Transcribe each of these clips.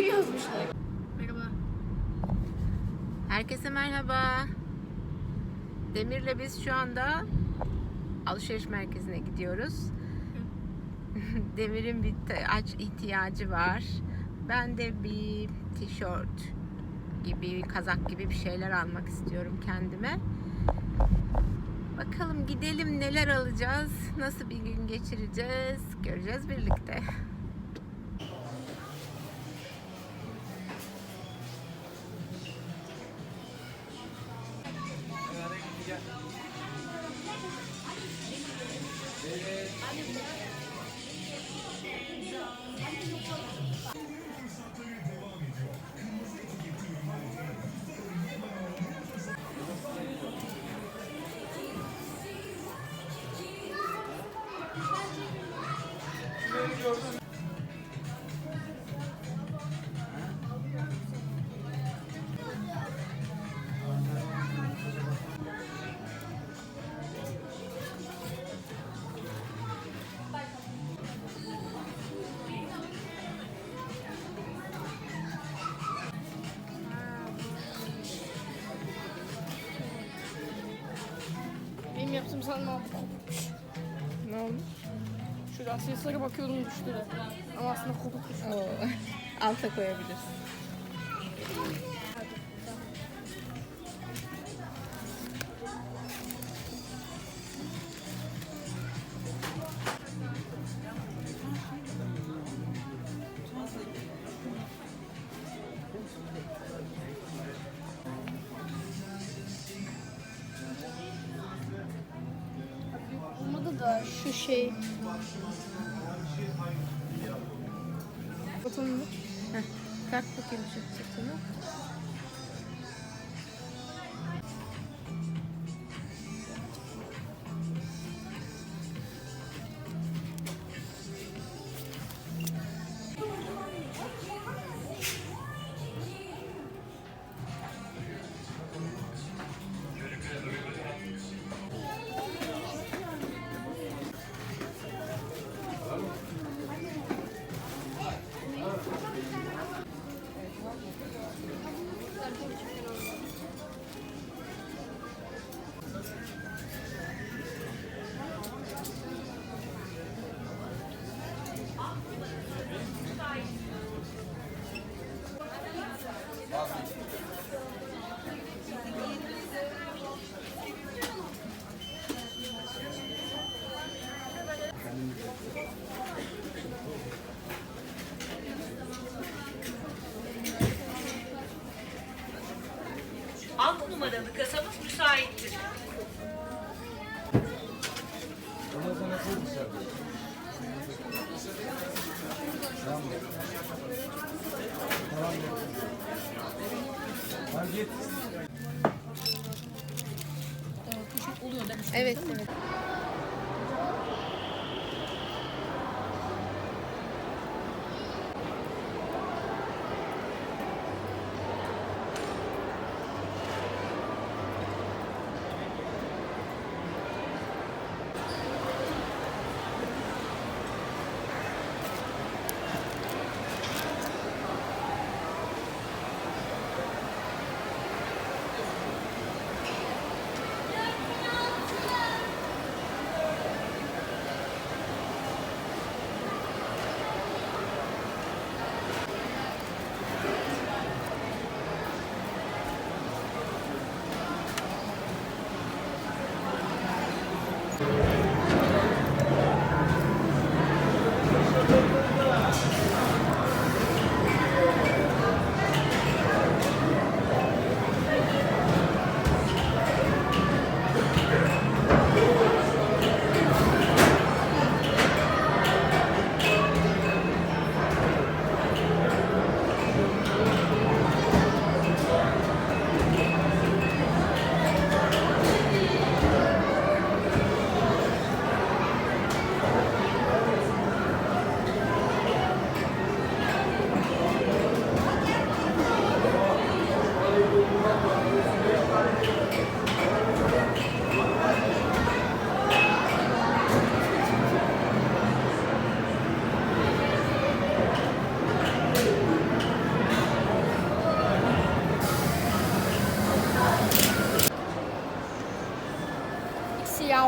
Demir yazmışlar. Merhaba. Herkese merhaba. Demir'le biz şu anda alışveriş merkezine gidiyoruz. Demir'in bir aç ihtiyacı var. Ben de bir tişört gibi, kazak gibi bir şeyler almak istiyorum kendime. Bakalım gidelim neler alacağız, nasıl bir gün geçireceğiz, göreceğiz birlikte. Kopukmuş. Ne olmuş? Şöyle aksesuara bakıyordum düştü de. Ama aslında kopukmuş. Oo, alta koyabilirsin. Şu şey. Bakalım. Heh, tak bakayım şu çıtını. Kasamız müsaittir. Poşet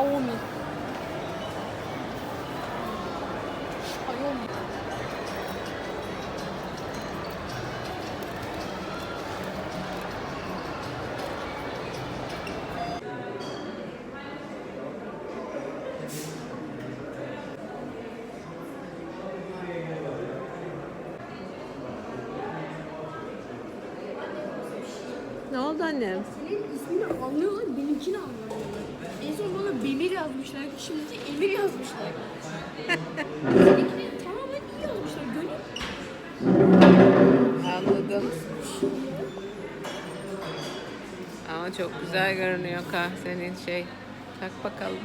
Xiaomi. Xiaomi. Ne oldu annem? Senin ismini anlıyorlar, benimkini anlamıyorlar. En son bana Bemir yazmışlar, şimdi de Emir yazmışlar. Seninkini tamamen iyi yazmışlar. Gönül Anladım. Ama çok güzel görünüyor kah senin şey. Tak bakalım.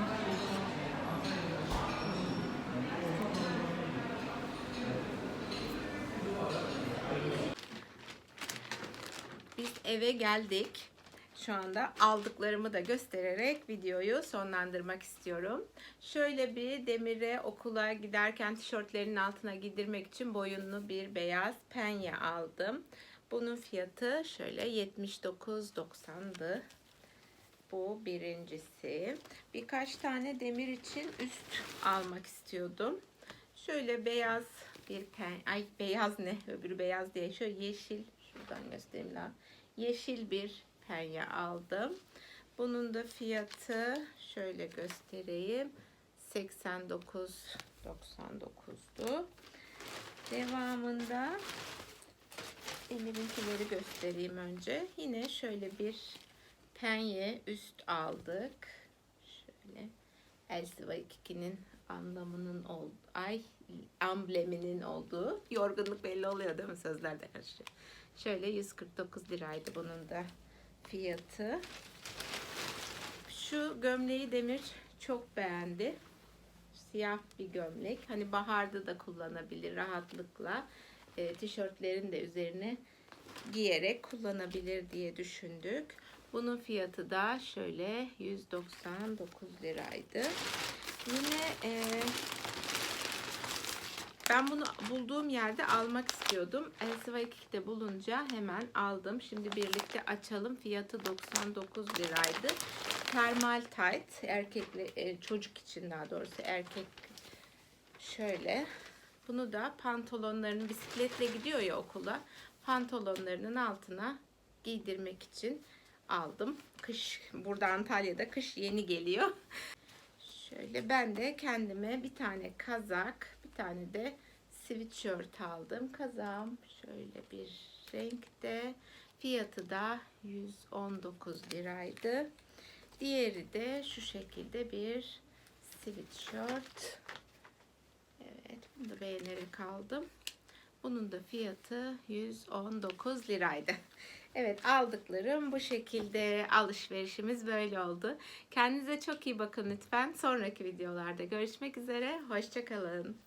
Biz eve geldik. Şu anda aldıklarımı da göstererek videoyu sonlandırmak istiyorum. Şöyle bir demire okula giderken tişörtlerinin altına giydirmek için boyunlu bir beyaz penye aldım. Bunun fiyatı şöyle 79.90'dı. Bu birincisi. Birkaç tane demir için üst almak istiyordum. Şöyle beyaz bir pen, ay beyaz ne? Öbürü beyaz değil. Şöyle yeşil, şuradan göstereyim daha. Yeşil bir penye aldım. Bunun da fiyatı şöyle göstereyim. 89.99'du. Devamında Emir'inkileri göstereyim önce. Yine şöyle bir penye üst aldık. Şöyle Elsiva 2'nin anlamının ol ay ambleminin olduğu yorgunluk belli oluyor değil mi sözlerde karışıyor. Şöyle 149 liraydı bunun da fiyatı. Şu gömleği Demir çok beğendi. Siyah bir gömlek. Hani baharda da kullanabilir rahatlıkla. E, tişörtlerin de üzerine giyerek kullanabilir diye düşündük. Bunun fiyatı da şöyle 199 liraydı. Yine e, ben bunu bulduğum yerde almak istiyordum. Elsiva 2'de bulunca hemen aldım. Şimdi birlikte açalım. Fiyatı 99 liraydı. Termal tight. Erkekli e, çocuk için daha doğrusu erkek şöyle. Bunu da pantolonlarını bisikletle gidiyor ya okula. Pantolonlarının altına giydirmek için aldım. Kış burada Antalya'da kış yeni geliyor. Şöyle ben de kendime bir tane kazak, bir tane de sweatshirt aldım. Kazağım şöyle bir renkte. Fiyatı da 119 liraydı. Diğeri de şu şekilde bir sweatshirt. Evet, bunu da beğenerek aldım. Bunun da fiyatı 119 liraydı. Evet aldıklarım bu şekilde alışverişimiz böyle oldu. Kendinize çok iyi bakın lütfen. Sonraki videolarda görüşmek üzere. Hoşçakalın.